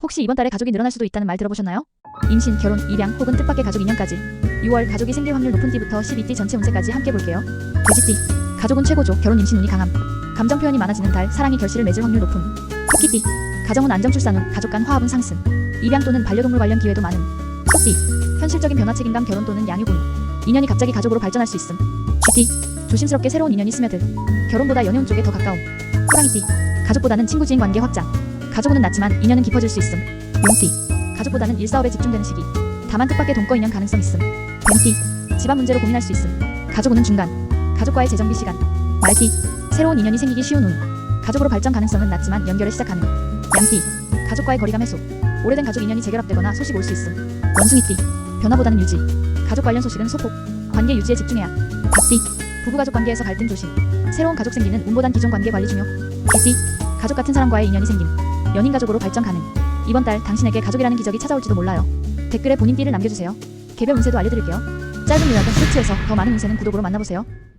혹시 이번 달에 가족이 늘어날 수도 있다는 말 들어보셨나요? 임신, 결혼, 입양 혹은 뜻밖의 가족 인연까지 6월 가족이 생길 확률 높은 띠부터 12띠 전체 운세까지 함께 볼게요. 돼지띠 가족은 최고죠. 결혼 임신 운이 강함. 감정 표현이 많아지는 달 사랑이 결실을 맺을 확률 높음. 토끼띠 가정은 안정 출산 후 가족 간 화합은 상승. 입양 또는 반려동물 관련 기회도 많음. 소띠 현실적인 변화 책임감 결혼 또는 양육 운. 인연이 갑자기 가족으로 발전할 수 있음. 쥐띠 조심스럽게 새로운 인연이 스며들. 결혼보다 연애운 쪽에 더 가까움. 호랑이띠 가족보다는 친구 지인 관계 확장. 가족운은 낮지만 인연은 깊어질 수 있음. 용띠 가족보다는 일사업에 집중되는 시기. 다만 뜻밖의 돈거 인연 가능성 있음. 뱀띠 집안 문제로 고민할 수 있음. 가족운은 중간. 가족과의 재정비 시간. 말띠 새로운 인연이 생기기 쉬운 운. 가족으로 발전 가능성은 낮지만 연결에 시작 가능. 양띠 가족과의 거리감 해소. 오래된 가족 인연이 재결합되거나 소식 올 수 있음. 원숭이띠 변화보다는 유지. 가족 관련 소식은 소폭. 관계 유지에 집중해야. 닭띠 부부가족 관계에서 갈등 조심. 새로운 가족 생기는 운보단 기존 관계 관리 중요. 개띠 가족 같은 사람과의 인연이 생김. 연인 가족으로 발전 가능. 이번 달 당신에게 가족이라는 기적이 찾아올지도 몰라요. 댓글에 본인 띠를 남겨주세요. 개별 운세도 알려드릴게요. 짧은 요약은 스트에서 더 많은 운세는 구독으로 만나보세요.